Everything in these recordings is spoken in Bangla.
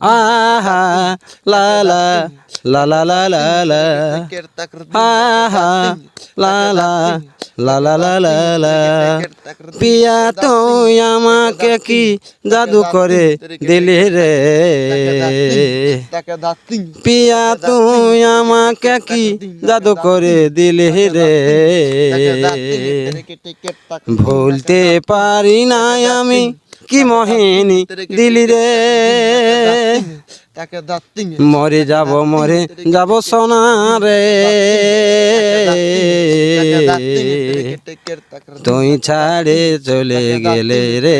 আহা লা লা লা লা লা লা লা আহা লা লা লা লা লা লা লা পিয়া তুই আমাকে কি জাদু করে দিলি রে পিয়া তুই আমাকে কি জাদু করে দিলি রে ভুলতে পারি না আমি কি মোহিনী দিলি রে মরে যাব মরে যাব সোনা রে তুই ছাড়ে চলে গেলে রে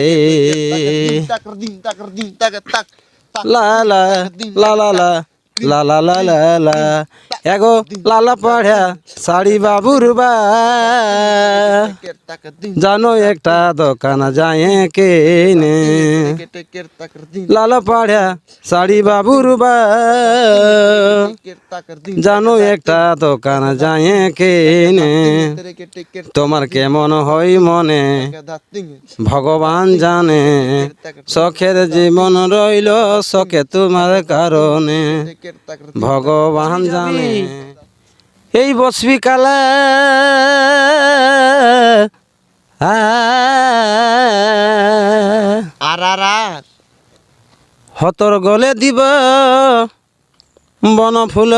লা লা লা লা লা লা লা লা লা এগো লালা পড়া শাড়ি বাবুর জানো একটা দোকান যায় কেনে। লালা পড়া শাড়ি বাবুর জানো একটা দোকান যায় কেনে। তোমার কেমন হয় মনে? ভগবান জানে। শখের জীবন রইল শখে তোমার কারণে। ভগবান জানে। এই বসবি কালা আর আর আর হতর গলে দিব বন ফুল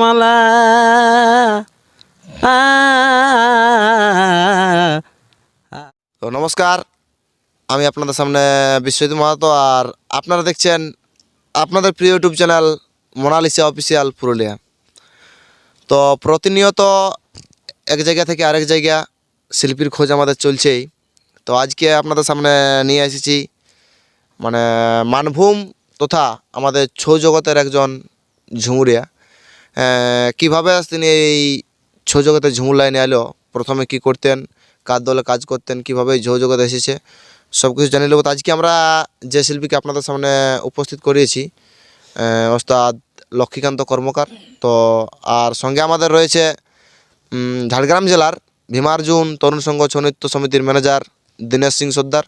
মালা তো নমস্কার আমি আপনাদের সামনে বিশ্বজিৎ মাহাতো আর আপনারা দেখছেন আপনাদের প্রিয় YouTube channel Monalisa official Purulia. তো প্রতিনিয়ত এক জায়গা থেকে আরেক জায়গা শিল্পীর খোঁজ আমাদের চলছেই। তো আজকে আপনাদের সামনে নিয়ে এসেছি মানে মানভূম তথা আমাদের ছৌ জগতের একজন ঝুমুরিয়া। কীভাবে তিনি এই ছৌ জগতে ঝুমুর লাইনে এলো, প্রথমে কি করতেন, কার দলে কাজ করতেন, কীভাবে ছৌ জগতে এসেছে সব কিছু জানিয়ে নেব তো আজকে আমরা যে শিল্পীকে আপনাদের সামনে উপস্থিত করিয়েছি ওস্তাদ লক্ষ্মীকান্ত কর্মকার। তো আর সঙ্গে আমাদের রয়েছে ঝাড়গ্রাম জেলার ভীমার্জুন তরুণ সংঘ ছৌ নৃত্য সমিতির ম্যানেজার দীনেশ সিং সর্দার।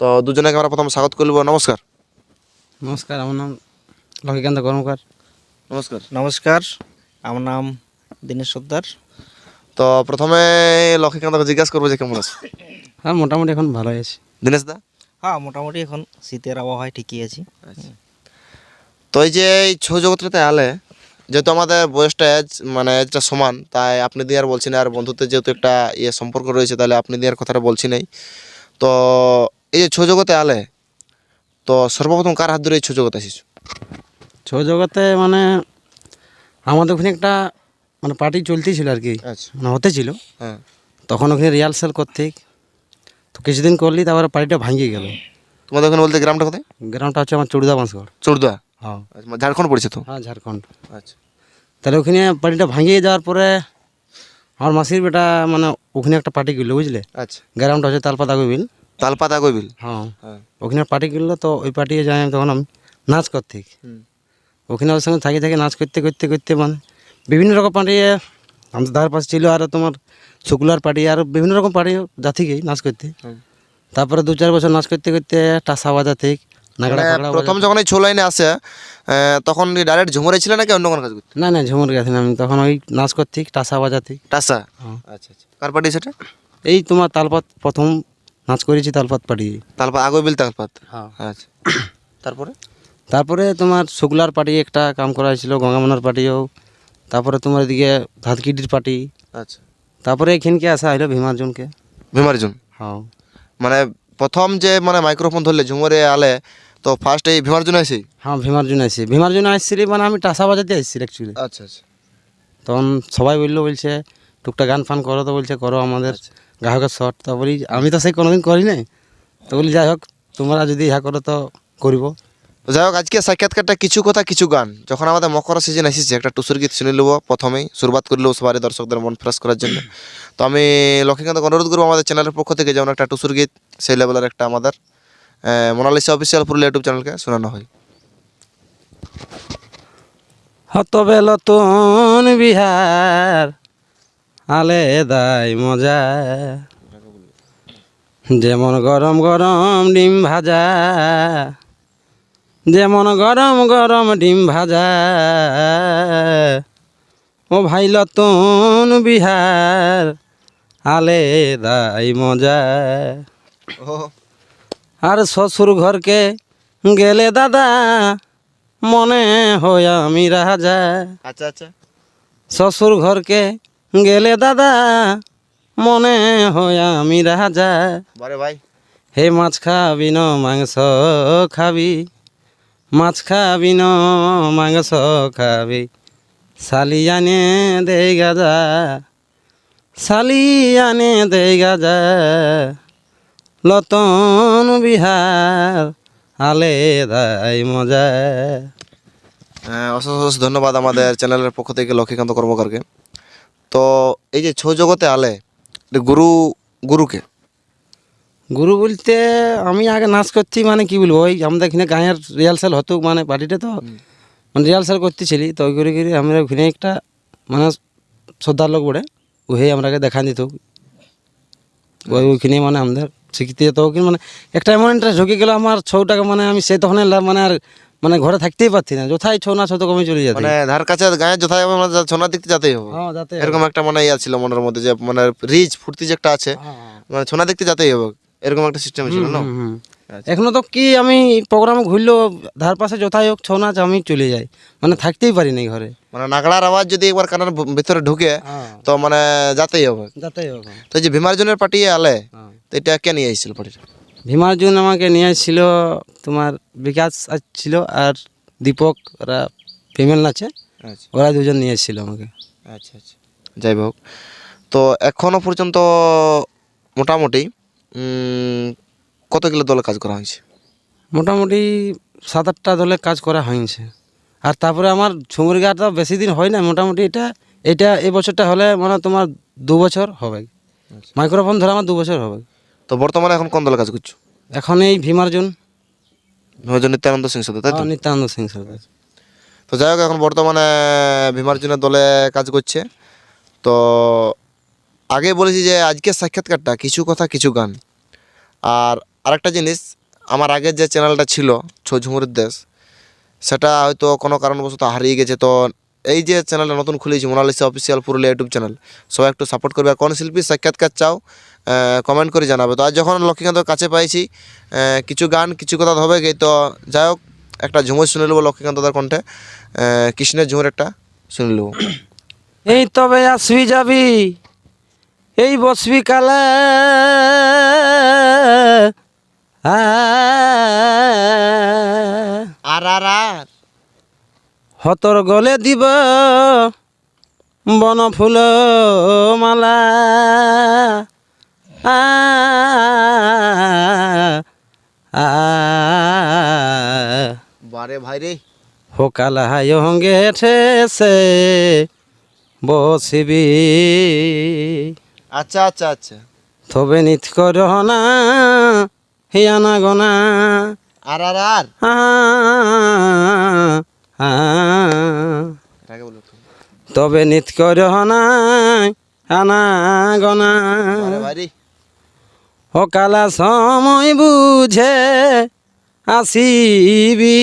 তো দুজনকে আমরা প্রথম স্বাগত করব। নমস্কার। নমস্কার আমার নাম লক্ষ্মীকান্ত কর্মকার। নমস্কার। নমস্কার আমার নাম দীনেশ সর্দার। তো প্রথমে লক্ষ্মীকান্তকে জিজ্ঞাসা করব যে কেমন আছে? হ্যাঁ মোটামুটি এখন ভালোই আছে। দীনেশ দা? হ্যাঁ মোটামুটি এখন শীতের আবহাওয়ায় ঠিকই আছি। তো এই যে এই ছৌ জগৎটাতে আলে যেহেতু আমাদের বয়সটা এজ মানে এজটা সমান তাই আপনি দিয়ে আর বলছি না আর বন্ধুত্বের যেহেতু একটা ইয়ে সম্পর্ক রয়েছে তাহলে আপনি দিয়ে আর কথাটা বলছি নাই। তো এই যে ছৌ জগতে আলে তো সর্বপ্রথম কার হাত ধরে এই ছৌ জগতে আসিস ছৌ জগতে মানে আমাদের ওখানে একটা মানে পার্টি চলতেছিল আর কি। আচ্ছা। মানে হতে ছিল। হ্যাঁ। তখন ওখানে রিহার্সাল করতে। তো কিছুদিন করলি তারপরে পার্টিটা ভাঙিয়ে গেল। তোমাদের ওখানে বলতে গ্রামটা কোথায়? গ্রামটা হচ্ছে আমার চুড়দা বাঁশগড় চোরদুয়া হ্যাঁ। আচ্ছা ঝাড়খণ্ড পড়েছে তো? হ্যাঁ ঝাড়খণ্ড। আচ্ছা। তাহলে ওখানে পার্টিটা ভাঙিয়ে যাওয়ার পরে আমার মাসির বেটা মানে ওখানে একটা পার্টি গেলো বুঝলে? আচ্ছা। গ্রামটা হচ্ছে তালপাতা গোবিল। তালপাতা কইবিল হ্যাঁ। হ্যাঁ। ওখানে পার্টি গেলো তো ওই পার্টি যাই আমি তখন আমি নাচ করতে। ওখানে ওর সঙ্গে থাকি থাকি নাচ করতে করতে করতে মানে বিভিন্ন রকম পার্টি আমাদের ধার পাশে ছিল আর তোমার শুক্লার পার্টি আর বিভিন্ন রকম পার্টি যাতে গিয়ে নাচ করতে। তারপরে দু চার বছর নাচ করতে করতে টাসা বাজাতে মানে প্রথম যখন এই ছৌ লাইনে আসে তখন ডাইরেক্ট ঝুমরে ছিল নাকি অন্য কোনো কাজ করতে? না না ঝুমুর গেছি আমি তখন ওই নাচ করতে টাসা বাজাতে। টাসা? হ্যাঁ। আচ্ছা আচ্ছা। কার পার্টি সেটা? এই তোমার তালপাত প্রথম নাচ করেছি তালপাত পার্টি। তালপা আগৈবিল তালপাত? হ্যাঁ। আচ্ছা। তারপরে? তারপরে তোমার শুক্লার পার্টি একটা কাম করা হয়েছিল গঙ্গামনার পার্টিও। তারপরে তোমার এদিকে ধাতকিডির পার্টি। আচ্ছা। তারপরে এখানকে আসা হলো ভীমার্জুনকে। ভীমার্জুন? হ্যাঁ। মানে প্রথম যে মানে মাইক্রোফোন ধরলে ঝুমরে আলে তো ফার্স্ট এই ভীমার্জুন আসি হ্যাঁ ভীমার্জুন আসছি ভীমার্জুন আসছিলি মানে আমি টাসা বাজাতে আসছি অ্যাকচুয়ালি আচ্ছা আচ্ছা। তখন সবাই বলল বলছে টুকটা গান ফান করো তো বলছে করো আমাদের গ্রাহকের শট। তো বলি আমি তো সেই কোনোদিন করি নাই। তো বলি যাই হোক তোমরা যদি ইহা করো তো করব। তো যাই হোক আজকে সাক্ষাৎকারটা কিছু কথা কিছু গান। যখন আমাদের মকর সিজন এসেছে একটা টুসুর গীত শুনে নেব প্রথমেই শুরুবাত করে নেব সবারই দর্শকদের মন ফ্রেশ করার জন্য। তো আমি লক্ষ্মীকান্তকে অনুরোধ করব আমাদের চ্যানেলের পক্ষ থেকে যেমন একটা টুসুর গীত সেই লেভেলের একটা আমাদের মোনালিসা অফিসিয়াল পুরুলিয়া ইউটিউব চ্যানেলকে শোনানো হয়। হত বেলতন বিহার আলেদাই মজা। যেমন গরম গরম ডিম ভাজা যেমন গরম গরম ডিম ভাজা। ও ভাই লতুন বিহার আলে দাই মজা। ও আর শ্বশুর ঘরকে গেলে দাদা মনে হয় আমি রাজা। আচ্ছা আচ্ছা। শ্বশুর ঘরকে গেলে দাদা মনে হয় আমি রাজা। বারে ভাই। হে মাছ খাবি ন মাংস খাবি। মাছ খাবি ন মাংস খাবি। শালি আনে দে গাজা শালি আনে দে গাজা। লতন বিহার আলে দাই মজা। হ্যাঁ, অশেষ ধন্যবাদ আমাদের চ্যানেলের পক্ষ থেকে লক্ষ্মীকান্ত কর্মকারকে। তো এই যে ছৌ জগতে আলে গুরু গুরুকে গুরু বলতে আমি আগে নাচ করছি মানে কি বলব ওই আমাদের এখানে গাঁয়ের রিহার্সাল হতো মানে পার্টিতে তো মানে রিহার্সাল করতেছিলি তো ওই করে করে আমরা ওখানে একটা মানে শ্রদ্ধার লোক বলে ওই আমরাকে দেখা দিত। ওই ওইখানে মানে আমাদের শিখতে তো ওখানে মানে একটা এমন ইন্টারেস্ট ঢুকে গেল আমার ছৌটাকে মানে আমি সেই তখন মানে আর মানে ঘরে থাকতেই পারছি না। যথাই ছৌ নাচ হতো কমে চলে যেতাম মানে ধার কাছে গায়ে যথাই হবে না দেখতে যাতেই হবে। হ্যাঁ এরকম একটা মানে ইয়া ছিল মনের মধ্যে যে মানে রিচ ফুর্তি যে একটা আছে মানে সোনা দেখতে যাতেই হবে। এরকম একটা সিস্টেম ছিল না। এখনও তো কি আমি প্রোগ্রাম ঘুরলেও ধার পাশে যথাই হোক ছৌ নাচ আমি চলে যাই। মানে থাকতেই পারি না ঘরে। মানে নাগড়ার আওয়াজ যদি একবার কানের ভিতরে ঢুকে তো মানে যাতেই হবে। যাতেই হোক তো যে ভীমার্জুনের পার্টি আলে হ্যাঁ। তো এটা কে নিয়ে এসেছিল পার্টিটা? ভীমার্জুন আমাকে নিয়ে এসেছিল তোমার বিকাশ ছিল আর দীপক ওরা ফিমেল নাচে। আচ্ছা। ওরা দুজন নিয়ে এসেছিল আমাকে। আচ্ছা আচ্ছা। যাই হোক। তো এখনও পর্যন্ত মোটামুটি উম, কত কিলো দলে কাজ করা হয়েছে? মোটামুটি সাত আটটা দলে কাজ করা হয়েছে। আর তারপরে আমার ঝুমুর গাটা বেশি দিন হয় না মোটামুটি এটা এটা এই বছরটা হলে মানে তোমার দু বছর হবে। মাইক্রোফোন ধরে আমার দু বছর হবে। তো বর্তমানে এখন কোন দলে কাজ করছ? এখন এই ভীমার্জুন। ভীমার্জুন নিত্যানন্দ সিং সাথে তাই তো? আর নিত্যানন্দ সিং তো যাই হোক এখন বর্তমানে ভীমার্জুনের দলে কাজ করছে। তো আগে বলেছি যে আজকের সাক্ষাৎকারটা কিছু কথা কিছু গান। আর আরেকটা জিনিস, আমার আগের যে চ্যানেলটা ছিল, ছৌ ঝুমুরের দেশ, সেটা হয়তো কোনো কারণবশত হারিয়ে গেছে। তো এই যে চ্যানেলটা নতুন খুলেছি, Monalisa official Purulia YouTube channel সবাই একটু সাপোর্ট করবে। কোন শিল্পী সাক্ষাৎকার চাও কমেন্ট করে জানাবে। তো আজ যখন লক্ষ্মীকান্তর কাছে পাইছি কিছু গান, কিছু কথা হবে গে তো যাই হোক, একটা ঝুমুর শুনে নেব লক্ষ্মীকান্তদার কণ্ঠে। কৃষ্ণের ঝুমুর একটা শুনে নেব। এই তবে আসবি যাবি, এই বসবি কালে। আর আর আর হতর গলে দিব বন ফুল মালা আ, আ, বারে ভাই রে হোকালা অঙ্গে ঠেসে বসিবি আচ্ছা আচ্ছা আচ্ছা তবে নিত কর না হিয়ানা গনা আর আর আর। তবে নিত কর না আনা গনা সময় বুঝে আসিবি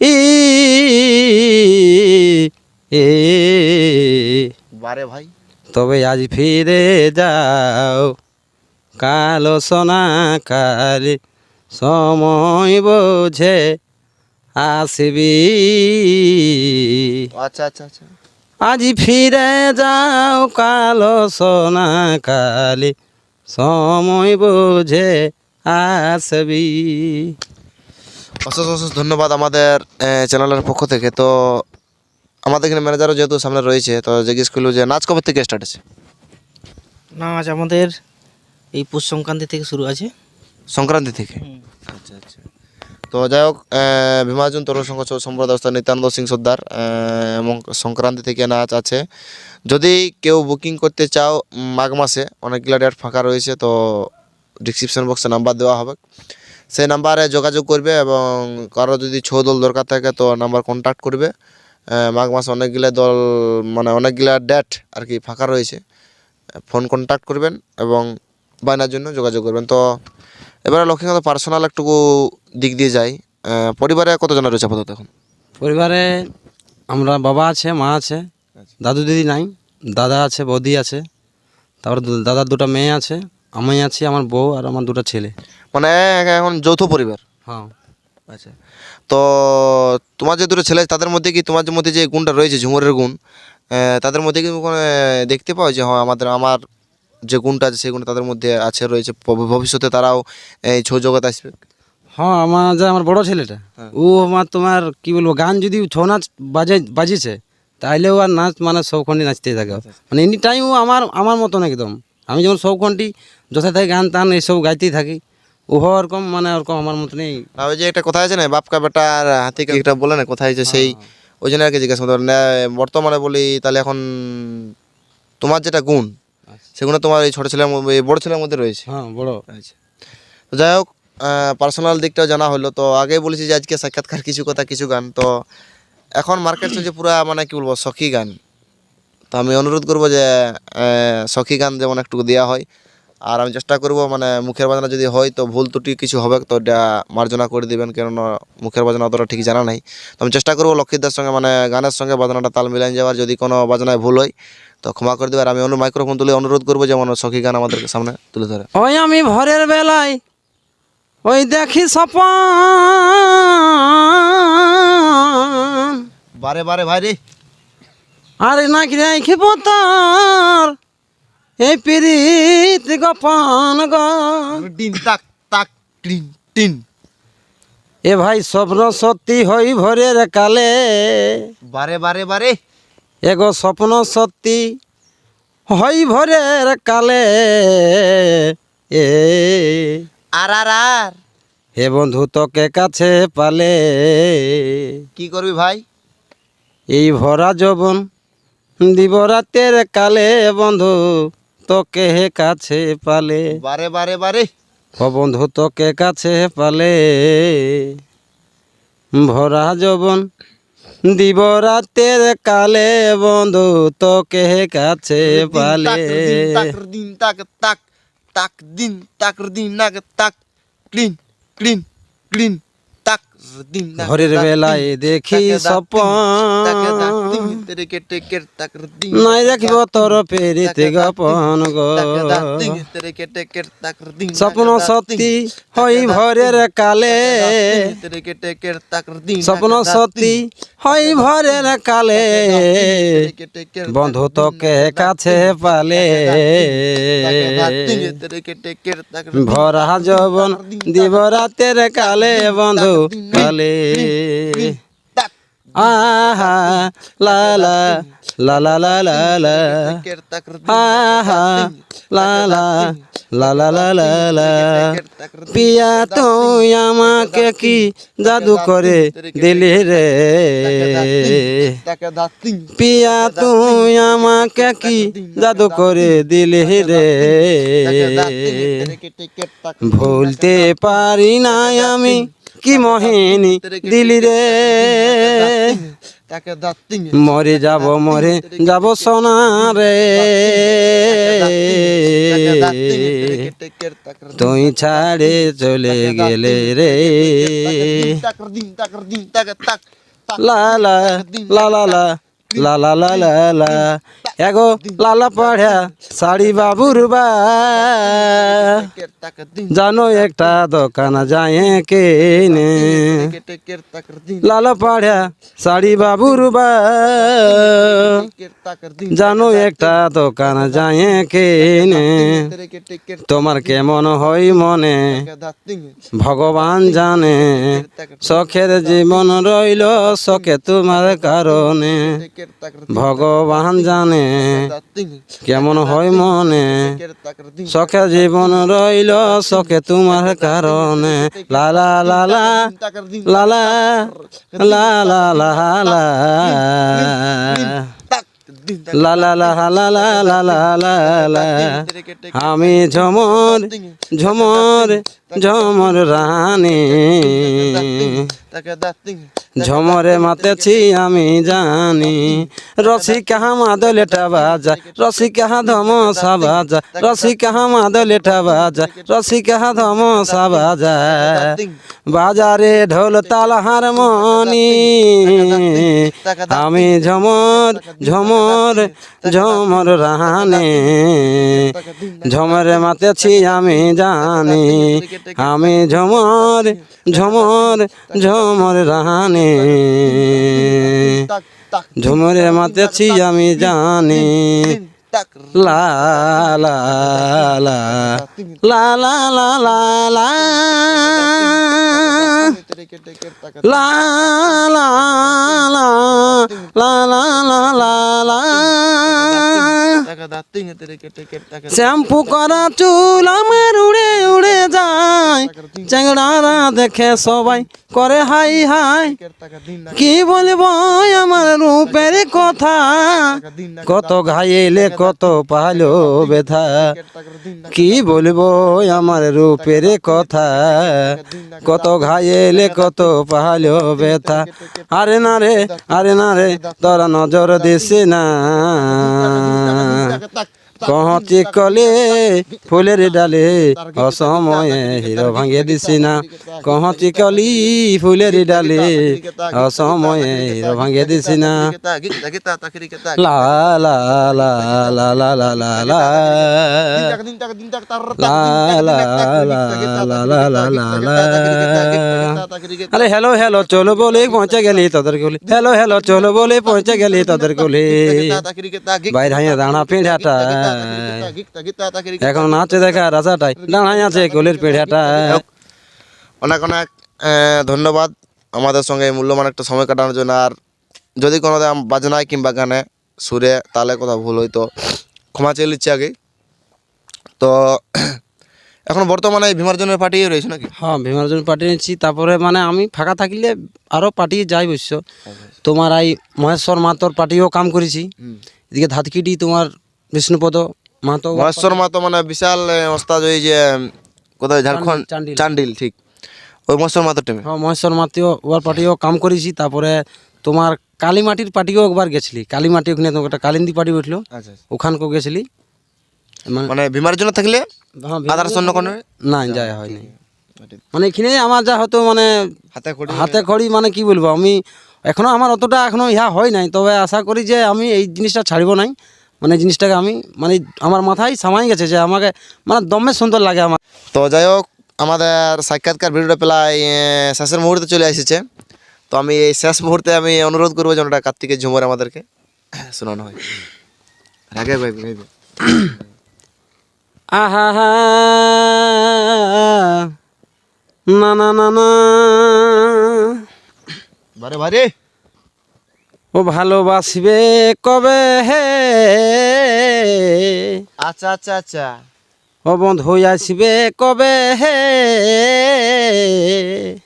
ই এ বারে ভাই তবে আজ ফিরে যাও কালো সোনা কালে সময় বোঝে আসবি। আচ্ছা আচ্ছা আচ্ছা। আজ ফিরে যাও কালো সোনা কালে সময় বোঝে আসবি। অশেষ অশেষ ধন্যবাদ আমাদের চ্যানেলের পক্ষ থেকে। তো আমাদের এখানে ম্যানেজারও যেহেতু সামনে রয়েছে তো জিজ্ঞেস করল যে নাচ কবে থেকে স্টার্ট আছে নাচ আমাদের এই পৌষ সংক্রান্তি থেকে শুরু আছে? সংক্রান্তি থেকে। আচ্ছা আচ্ছা। তো যাই হোক ভীমার্জুন তরুণ সংঘ সম্প্রদায় নিত্যানন্দ সিং সর্দার এবং সংক্রান্তি থেকে নাচ আছে। যদি কেউ বুকিং করতে চাও মাঘ মাসে অনেকগুলো ডেট ফাঁকা রয়েছে তো ডিসক্রিপশন বক্সে নাম্বার দেওয়া হবে। সেই নাম্বারে যোগাযোগ করবে এবং কারও যদি ছৌ দল দরকার থাকে তো নাম্বার কন্ট্যাক্ট করবে। মাঘ মাসে অনেকগুলো দল মানে অনেকগুলা ডেট আর কি ফাঁকা রয়েছে ফোন কন্ট্যাক্ট করবেন এবং বায়নার জন্য যোগাযোগ করবেন। তো এবারে লক্ষ্মীকান্ত পার্সোনাল একটুকু দিক দিয়ে যাই। পরিবারে কতজন রয়েছে আপাতত এখন? পরিবারে আমরা বাবা আছে মা আছে দাদু দিদি নাই দাদা আছে বৌদি আছে তারপর দাদার দুটো মেয়ে আছে আমি আছি আমার বউ আর আমার দুটো ছেলে। মানে এখন যৌথ পরিবার? হ্যাঁ। আচ্ছা। তো তোমার যে দুটো ছেলে তাদের মধ্যে কি তোমার মধ্যে যে গুণটা রয়েছে ঝুমুরের গুণ তাদের মধ্যে কি দেখতে পাও যে হ্যাঁ আমাদের আমার যে গুণটা আছে সেই গুণটা তাদের মধ্যে আছে রয়েছে। ভবিষ্যতে তারাও এই ছৌ জগৎ আসবে। হ্যাঁ আমার যে আমার বড় ছেলেটা ও আমার তোমার কি বলব গান যদি ছৌ নাচ বাজে বাজিছে তাইলেও আর নাচ মানে সবখণ্ডি নাচতেই থাকে। মানে এনি টাইম ও আমার আমার মতন একদম। আমি যেমন সবখণ্ডি যথা থাকে গান টান এইসব গাইতেই থাকি ওরকম মানে ওরকম আমার মতনই। আর ওই যে একটা কথা আছে না বাপকা বেটা আর হাতি কা- একটা বলে না কোথায় আছে সেই ওই জন্য আর কি জিজ্ঞাসা করতে বর্তমানে বলি তাহলে এখন তোমার যেটা গুণ সেগুলো তোমার এই ছোটো ছেলের মধ্যে- বড় ছেলের মধ্যে রয়েছে। হ্যাঁ বড়। আচ্ছা। তো যাই হোক পার্সোনাল দিকটাও জানা হলো। তো আগেই বলেছি যে আজকে সাক্ষাৎকার কিছু কথা কিছু গান। তো এখন মার্কেট চলছে পুরা মানে কি বলব সখী গান। তো আমি অনুরোধ করব যে আহ, সখী গান যেমন একটু দেওয়া হয়। আর আমি চেষ্টা করব মানে মুখের বাজনা যদি হয় তো ভুল ত্রুটি কিছু হবে তো এটা মার্জনা করে দিবেন। কেননা মুখের বাজনা অতটা ঠিক জানা নাই। তো আমি চেষ্টা করব লক্ষ্মীদার সঙ্গে মানে গানের সঙ্গে বাজনাটা তাল মিলাই যাওয়ার। যদি কোনো বাজনায় ভুল হয় তো ক্ষমা করে দেবে আর আমি অন্য মাইক্রোফোন তুলে অনুরোধ করব যেমন সখী গান আমাদের সামনে তুলে ধরে। ওই আমি ভোরের বেলায় ওই দেখি স্বপন বারে বারে ভাই রে আরে নাকি রেখে পোতার এই পিরিত গোপন গো। টিন তাক তাক টিন টিন। এ ভাই স্বপ্ন সত্যি হই ভোরের কালে। বারে বারে বারে। এগো স্বপ্ন সত্যি হই ভোরের কালে। এ। আর আর আর হে বন্ধু তোকে কাছে পালে। কি করবি ভাই? এই ভরা যবন দিবরাতের কালে বন্ধু তোকে হে কাছে পালে। বারে বারে বারে। ও বন্ধু তোকে কাছে পালে। ভরা যবন দিবরাতের কালে বন্ধু তোকে কাছে পালে। দিন তাক তাক তাক দিন তাক দিন নাক তাক ক্লিন ক্লিন ক্লিন। ঘরের বেলায় দেখি নাই রাখিব তোর পেরিতে গপন স্বপ্ন সত্যি হই ভরের কালে স্বপ্ন সত্যি হই ভরের কালে বন্ধু তোকে কাছে পালে ভরা যবন দিব রাতের কালে বন্ধু কালে আহা লা লা লা লা লা লা লা আহা লা লা লা লা লা লা লা পিয়া তুই আমাকে কি জাদু করে দিলি রে পিয়া তুই আমাকে কি জাদু করে দিলি রে ভুলতে পারি না আমি কি মহিনী দিলি রে মরে যাব মরে যাব সোনা রে তুই ছাড়ে চলে গেলে রে লা লা লা লা লা লা লা লা এগো লালা পড়া শাড়ি বাবুর বা। জানো একটা দোকান যায় কেনে লালা পড়া শাড়ি বাবুর বা। জানো একটা দোকান যায় কেনে তোমার কেমন হয় মনে? ভগবান জানে। শখের জীবন রইল শখে তোমার কারণে। ভগবান জানে কেমন হয় মনে শখে জীবন রইল সখে তোমার কারণে লালা লালা লালা লালা লালা দিন, তাক লালা লালা লালা লালা তেরে আমি ঝমর ঝমর ঝমর রানী ঝমরে মাতেছি আমি জানি রসিকা মাদলেটা বাজা রসিকা ধমসা বাজা রসিকা মাদলেটা বাজা রসিকা ধমসা বাজা বাজারে ঢোল তাল হারমোনি আমি ঝমর ঝমর ঝমর রাহানে ঝমরে মাতেছি আমি জানি আমি ঝমর ঝমর ঝমর রাহানে। ঝুমরে মাতেছি আমি জানি। লা লা লা লা লা লা লা লা লা লা লা লা লা লা লা। লা শ্যাম্পু করা চুল আমার উড়ে উড়ে যায়। চেংড়ারা দেখে সবাই করে হাই হাই। কি বলব আমার রূপের কথা? কত ঘাইলে কত পালো ব্যথা। কি বলব আমার রূপের কথা? কত ঘাইলে কত পাহালো ব্যথা। আরে না রে আরে না রে তোরা নজর দিস না। কহতি কলে ফুলের ডালে অসময়ে হিরো ভাঙে দিছি না কহতি কলি ফুলের ডালে অসময়ে হিরো ভাঙে দিছি না আরে হ্যালো হ্যালো চলো বলে পৌঁছে গেলি তোদের কোলে হ্যালো হ্যালো চলো বলে পৌঁছে গেলি তোদের কোলে বাইরে দাঁড়া পেঁড়াটা এখন নাচে দেখা রাজাটাই। দাঁড়াই আছে অনেক অনেক ধন্যবাদ আমাদের সঙ্গে এই মূল্যবান একটা সময় কাটানোর জন্য। আর যদি কোনো দাম বাজনায় কিংবা গানে সুরে তালে কথা ভুল হইতো ক্ষমা চেয়ে নিচ্ছি আগে। তো এখন বর্তমানে ভীমার্জনের পার্টি রয়েছে নাকি? হ্যাঁ ভীমার্জন পার্টি নিচ্ছি তারপরে মানে আমি ফাঁকা থাকলে আরও পার্টি যাই অবশ্য। তোমার এই মহেশ্বর মাতর পার্টিও কাম করেছি। এদিকে ধাতকিটি তোমার বিষ্ণুপদ মাতো মহেশ্বর মা তো মানে বিশাল ওস্তাদ ওই যে কোথায় ঝাড়খণ্ড? চান্ডিল। ঠিক। ওই মহেশ্বর মাতর টিমে হ্যাঁ মহেশ্বর মাতিও ওর পার্টিও কাম করেছি তারপরে তোমার কালীমাটির পার্টিও একবার গেছিলি। কালীমাটি ওখানে তোমার একটা কালিন্দি পার্টি উঠল আচ্ছা ওখানকেও গেছিলি। মানে মানে ভীমার্জন থাকলে হ্যাঁ, আদার্স অন্য কোনো? না যায় হয়নি। মানে এখানে আমার যা হতো মানে হাতে খড়ি। হাতে খড়ি মানে কি বলব আমি এখনও আমার অতটা এখনও ইহা হয় নাই তবে আশা করি যে আমি এই জিনিসটা ছাড়ব নাই। মানে জিনিসটাকে আমি মানে আমার মাথায় সামাই গেছে যে আমাকে মানে দমে সুন্দর লাগে আমার। তো যাই হোক আমাদের সাক্ষাৎকার ভিডিওটা প্রায় শেষের মুহূর্তে চলে এসেছে। তো আমি এই শেষ মুহূর্তে আমি অনুরোধ করব যেন ওটা কার্তিকের ঝুমর আমাদেরকে। শোনানো হয় আগে ভাই। আহা হা না না না না। বারে বারে। ও ভালোবাসবে কবে হে? আচ্ছা আচ্ছা আচ্ছা। ও বন্ধু আসবে কবে হে?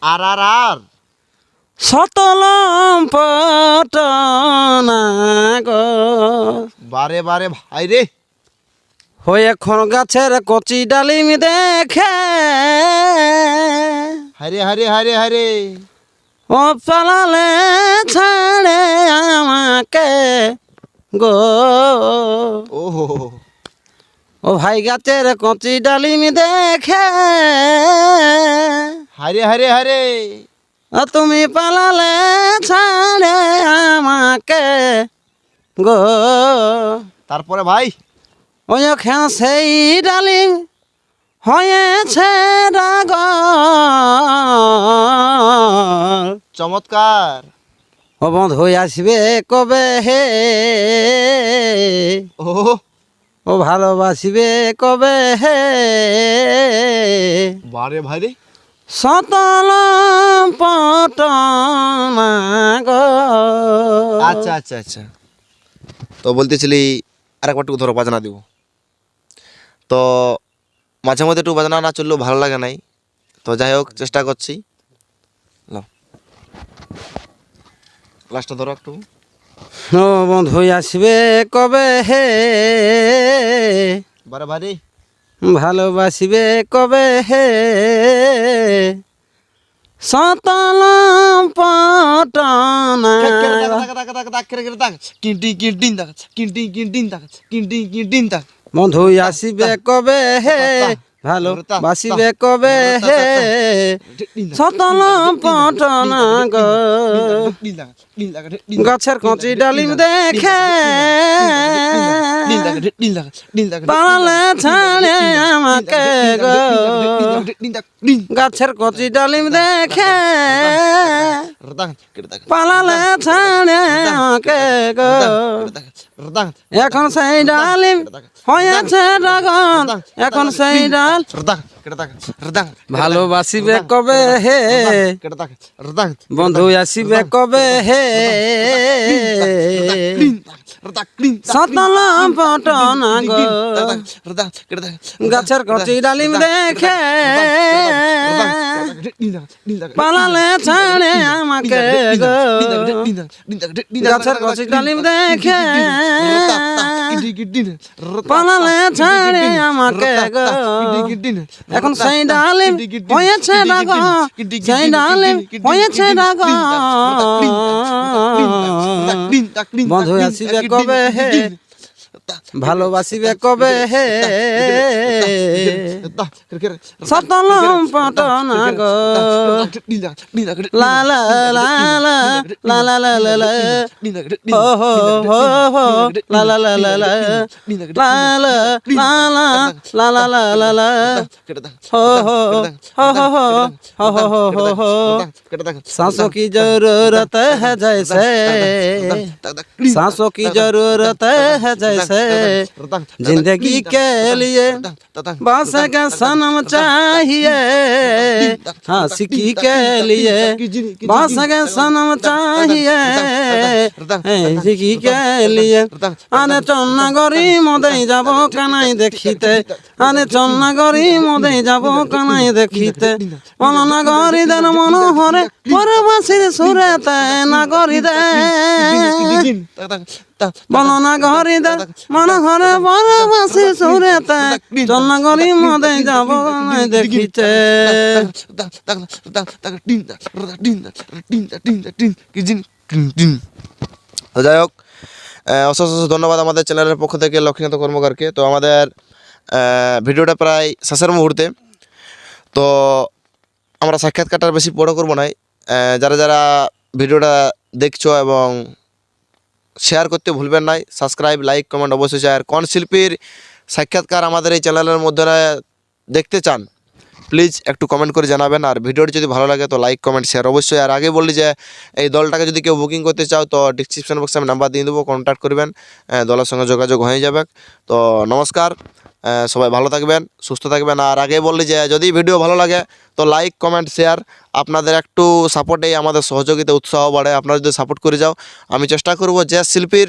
আর আর আর। সতলম পটনা গো। বারে বারে ভাই রে। হয়ে এখন গাছের কচি ডালিম দেখে। হারে হারে হারে হারে ও পালালে ছাড়ে আমাকে গো। ও ভাই গাছের কচি ডালিম দেখে। হারে হারে হারে ও তুমি পালালে ছাড়ে আমাকে গো। তারপরে ভাই? ওই খেয়া সেই ডালিম হয়েছে রাগ চমৎকার। ও বন্ধু আসবে কবে হে? ও। ও ভালোবাসিবে কবে হে? বারে ভাই সতল পটনা গো আচ্ছা আচ্ছা আচ্ছা। তো বলতেছিলি আরেকবার একটু ধরো বাজনা দিব। তো মাঝে মধ্যে একটু বাজনা না চললেও ভালো লাগে নাই তো যাই হোক চেষ্টা করছি লাস্টটা ধরো একটু বন্ধু আসবে কবে হে বারে ভালোবাসিবে কবে হে সতল পটনা বন্ধু আসিবে কবে? হে ভালো বাসিবে কবে হে সতল পটনা গো গাছের কচি ডালিম দেখে পালালে ছাড়ে আমাকে গো গাছের কচি ডালিম দেখে পালালে ছাড়ে আমাকে গো এখন সেই ডালিম হয়েছে ডগন এখন সেই Ferdinand. Ferdinand. ভালোবাসিবে কবে হে বন্ধু আসিবে কবে হে পটনা গাছের কচি ডালিম দেখে পালালে ছাড়ে আমাকে গাছের কচি ডালিম দেখে পালালে ছাড়ে আমাকে গো এখন সেই আলেম হয়েছে রাগা সেই আলেম হয়েছে রাগা বন্ধ যে কবে হে ভালোবাসিবে কবে হে সতল পটনা গো লা লা লা লা লা লা লা লা লা হো হো হো হো লা লা লা লা লা লা লা লা লা লা লা লা লা লা हो हो हो हो हो हो हो हो हो हो सांसों की जरूरत है जैसे सांसों की जरूरत है जैसे जिंदगी के लिए बस का सनम चाहिए हंसकी के लिए बस का सनम चाहिए हंसकी के लिए আনে চন্নাগরি মদেই যাব কানাই দেখিতে আনে চন্নাগরি মদেই যাব কানাই দেখিতে মননাগরি দেন মনোহরে পরবাসীর সুরেতে নাগরি দে ঘরি দে সুরেতে যাব দেখিতে যাই হোক অশেষ অশেষ ধন্যবাদ আমাদের চ্যানেলের পক্ষ থেকে লক্ষ্মীনাথ কর্মকারকে তো আমাদের ভিডিওটা প্রায় শেষের মুহূর্তে তো আমরা সাক্ষাৎকারটা বেশি বড় করব না যারা যারা ভিডিওটা দেখছ এবং শেয়ার করতে ভুলবেন নাই সাবস্ক্রাইব লাইক কমেন্ট অবশ্যই শেয়ার কোন শিল্পীর সাক্ষাৎকার আমাদের এই চ্যানেলের মধ্যে দেখতে চান প্লিজ একটু কমেন্ট করে জানাবেন। আর ভিডিওটি যদি ভালো লাগে তো লাইক কমেন্ট শেয়ার অবশ্যই। আর আগে বললি যে, এই দলটাকে যদি কেউ বুকিং করতে চাও তো ডিসক্রিপশন বক্সে আমি নাম্বার দিয়ে দেবো। কন্ট্যাক্ট করবেন দলের সঙ্গে যোগাযোগ হয়ে যাবে। তো নমস্কার। সবাই ভালো থাকবেন, সুস্থ থাকবেন। আর আগে বললি যে, যদি ভিডিও ভালো লাগে, তো লাইক কমেন্ট শেয়ার আপনাদের একটু সাপোর্টেই আমাদের সহযোগিতা উৎসাহ বাড়ে। আপনারা যদি সাপোর্ট করে যাও, আমি চেষ্টা করব যে শিল্পীর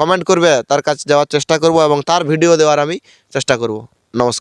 কমেন্ট করবে, তার কাছে যাওয়ার চেষ্টা করব এবং তার ভিডিও দেওয়ার আমি চেষ্টা করব। নমস্কার।